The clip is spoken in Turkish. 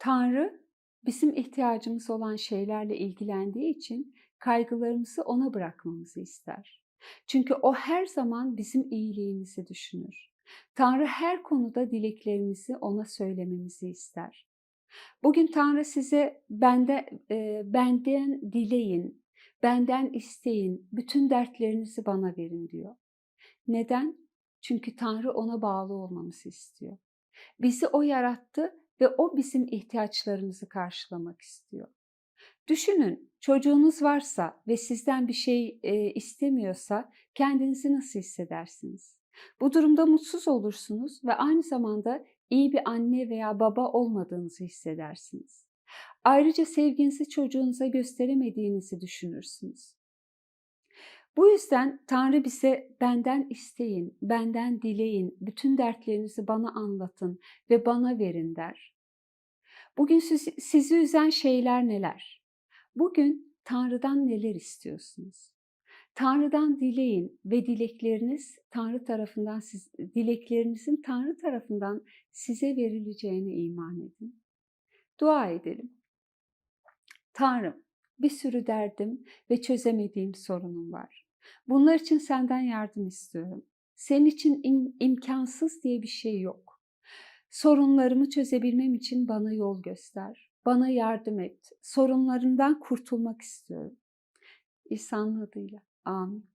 Tanrı bizim ihtiyacımız olan şeylerle ilgilendiği için kaygılarımızı ona bırakmamızı ister. Çünkü o her zaman bizim iyiliğimizi düşünür. Tanrı her konuda dileklerimizi ona söylememizi ister. Bugün Tanrı size bende, e, benden dileyin, benden isteyin, bütün dertlerinizi bana verin diyor. Neden? Çünkü Tanrı ona bağlı olmamızı istiyor. Bizi o yarattı ve o bizim ihtiyaçlarımızı karşılamak istiyor. Düşünün, çocuğunuz varsa ve sizden bir şey e, istemiyorsa kendinizi nasıl hissedersiniz? Bu durumda mutsuz olursunuz ve aynı zamanda iyi bir anne veya baba olmadığınızı hissedersiniz. Ayrıca sevginizi çocuğunuza gösteremediğinizi düşünürsünüz. Bu yüzden Tanrı bize benden isteyin, benden dileyin, bütün dertlerinizi bana anlatın ve bana verin der. Bugün sizi, üzen şeyler neler? Bugün Tanrı'dan neler istiyorsunuz? Tanrı'dan dileyin ve dilekleriniz Tanrı tarafından siz, dileklerinizin Tanrı tarafından size verileceğine iman edin. Dua edelim. Tanrım, bir sürü derdim ve çözemediğim sorunum var. Bunlar için senden yardım istiyorum. Senin için im- imkansız diye bir şey yok. Sorunlarımı çözebilmem için bana yol göster. Bana yardım et. Sorunlarımdan kurtulmak istiyorum. İsa'nın adıyla. Amin.